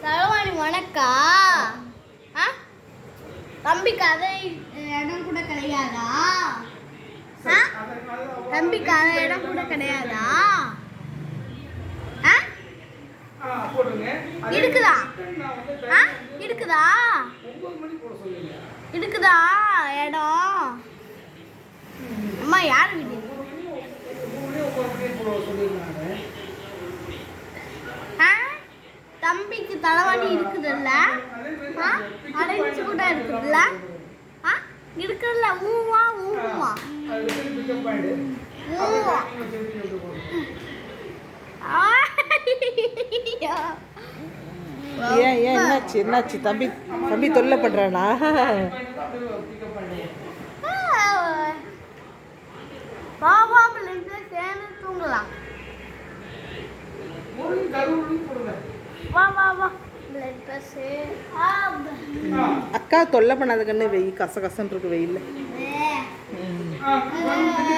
உனக்கா ஆ? தம்பி கதை இடம் கூட கிடையாதா? ஆ? கதை இடம் கூட கிடையாதா? ஆ? இருக்குதா? ஆ? இருக்குதா? இருக்குதா இடம்? அம்மா யார் வீடு தம்பிக்கு தலைவலி இருக்குதுல்ல? point கூட இருக்குதுல்ல? ஆ? இருக்குல்ல. ஊவா ஊவா. ஏன் ஏன் என்னாச்சு என்னாச்சு? தம்பி தம்பி தொல்லை பண்றானா. பாபா சேர்ந்து தூங்கலாம். அக்கா தொல்லை பண்ணாத கண்ணு வெயில் கச கசன்னு இருக்கு வெயில் ஆ, வந்து